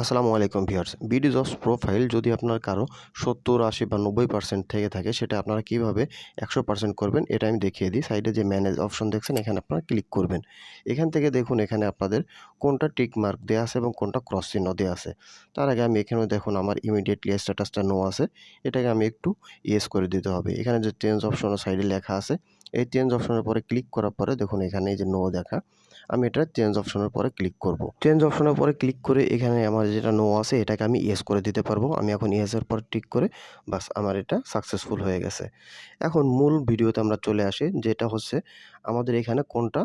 আসসালামু আলাইকুম viewers. BD jobs profile যদি আপনার কারও সত্তর, আশি বা নব্বই পার্সেন্ট থেকে থাকে, সেটা আপনারা কীভাবে একশো পার্সেন্ট করবেন, এটা আমি দেখিয়ে দিই। সাইডে যে ম্যানেজ অপশন দেখছেন, এখানে আপনারা ক্লিক করবেন। এখান থেকে দেখুন, এখানে আপনাদের কোনটা টিক মার্ক দেওয়া আছে এবং কোনটা ক্রস চিহ্ন দেওয়া আছে। তার আগে আমি এখানেও দেখুন, আমার ইমিডিয়েটলি স্ট্যাটাসটা নো আছে। এটাকে আমি একটু ইয়েস করে দিতে হবে। এখানে যে চেঞ্জ অপশনের সাইডে লেখা আছে এই চেঞ্জ অপশনের পরে ক্লিক করার পরে দেখুন এখানে এই যে নো দেখা, আমি এটা চেঞ্জ অপশনের পরে ক্লিক করব। চেঞ্জ অপশনের পরে ক্লিক করে এখানে আমার যেটা নো আছে, এটাকে আমি ইয়েস করে দিতে পারব। আমি এখন ইয়েসের পর টিক করে বাস আমার এটা সাকসেসফুল হয়ে গেছে। এখন মূল ভিডিওতে আমরা চলে আসি, যেটা হচ্ছে আমাদের এখানে কোনটা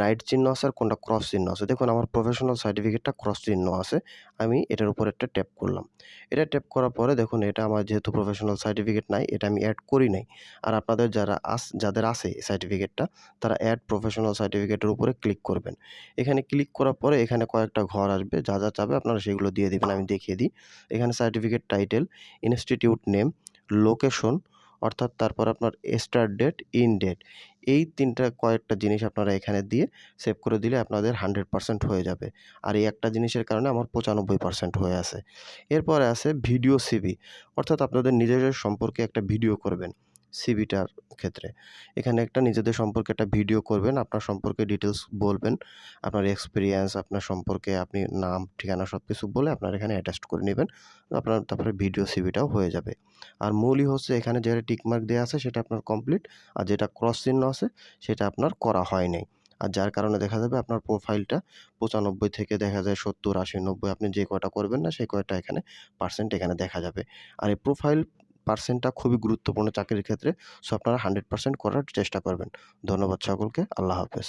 রাইট চিহ্ন আছে আর কোনটা ক্রস চিহ্ন আছে। দেখুন আমার প্রফেশনাল সার্টিফিকেটটা ক্রস চিহ্ন আছে, আমি এটার উপর একটা ট্যাপ করলাম। এটা ট্যাপ করার পরে দেখুন এটা আমার যেহেতু প্রফেশনাল সার্টিফিকেট নাই, এটা আমি অ্যাড করি নাই। আর আপনাদের যারা আস, যাদের আছে সার্টিফিকেটটা তারা অ্যাড প্রফেশনাল সার্টিফিকেটের উপরে ক্লিক করবেন। এখানে ক্লিক করার পরে এখানে কয়েকটা ঘর আসবে, যা যা চাবে আপনারা সেগুলো দিয়ে দিবেন, আমি দেখিয়ে দিই। এখানে certificate title institute name location অর্থাৎ তারপর আপনার স্টার্ট ডেট ইন ডেট এই তিনটা কয়েকটা জিনিস আপনারা এখানে দিয়ে সেভ করে দিলে আপনাদের হান্ড্রেড পার্সেন্ট হয়ে যাবে। আর এই একটা জিনিসের কারণে আমার পঁচানব্বই পারসেন্ট হয়ে আছে। এরপরে আছে ভিডিও সিভি অর্থাৎ আপনাদের নিজেদের সম্পর্কে একটা ভিডিও করবেন। সিভিটার ক্ষেত্রে। এখানে একটা নিজেদের সম্পর্কে একটা ভিডিও করবেন, আপনার সম্পর্কে ডিটেলস বলবেন, আপনার এক্সপিরিয়েন্স আপনার সম্পর্কে আপনি নাম, ঠিকানা সব কিছু বলে আপনার এখানে অ্যাটাচ করে নেবেন, আপনার তারপরে ভিডিও সিভিটাও হয়ে যাবে। আর মূলই হচ্ছে এখানে যেটা টিকমার্ক দেওয়া আছে সেটা আপনার কমপ্লিট আর যেটা ক্রস চিহ্ন আছে সেটা আপনার করা হয় নাই। আর যার কারণে দেখা যাবে আপনার প্রোফাইলটা পঁচানব্বই থেকে দেখা যায় সত্তর, আশি, নব্বই, আপনি যে কয়টা করবেন না, সেই কয়টা এখানে পার্সেন্ট এখানে দেখা যাবে। আর এই প্রোফাইল পার্সেন্টটা খুবই গুরুত্বপূর্ণ চাকরির ক্ষেত্রে। সো আপনারা হান্ড্রেড পার্সেন্ট করার চেষ্টা করবেন। ধন্যবাদ সকলকে। আল্লাহ হাফেজ।